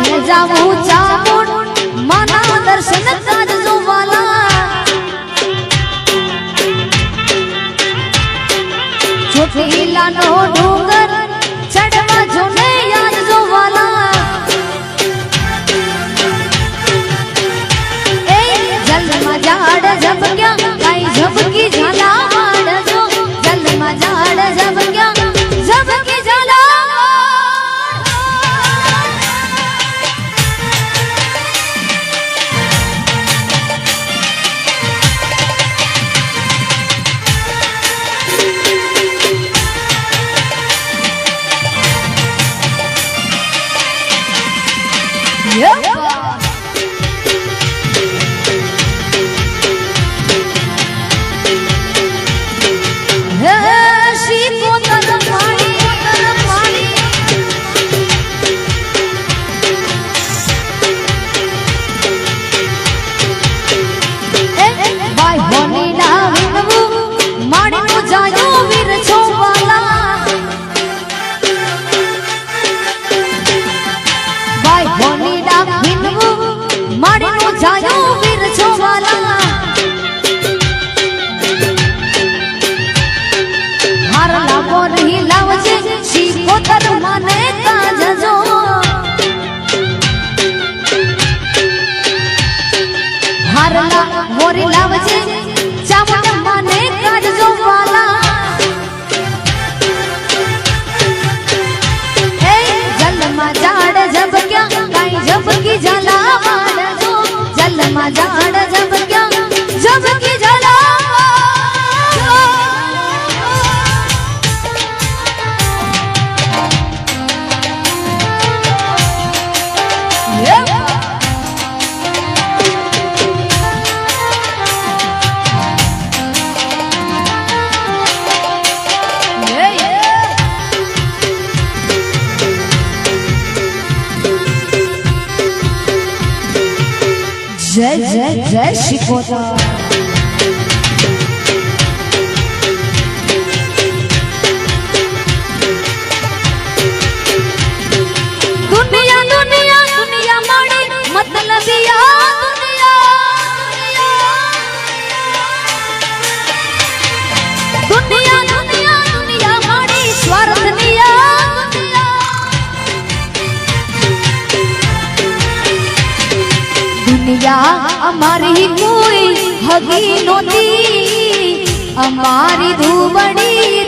જાવું ચામુંડ માના દર્શન કરજો વાલા. ચોટીલાનો ડુંગર હાર લાવો લાવજે. ચામડ મને કાજજો વાલા. હે જલમાં ઝાડ ઝબક્યા, કાઈ ઝબકી જલા વાળજો જલમાં જાડ ઝબક્યા જય જય જય શ્રી દુનિયા દુનિયા અમારી કોઈ હગી નોતી અમારી ધૂબડી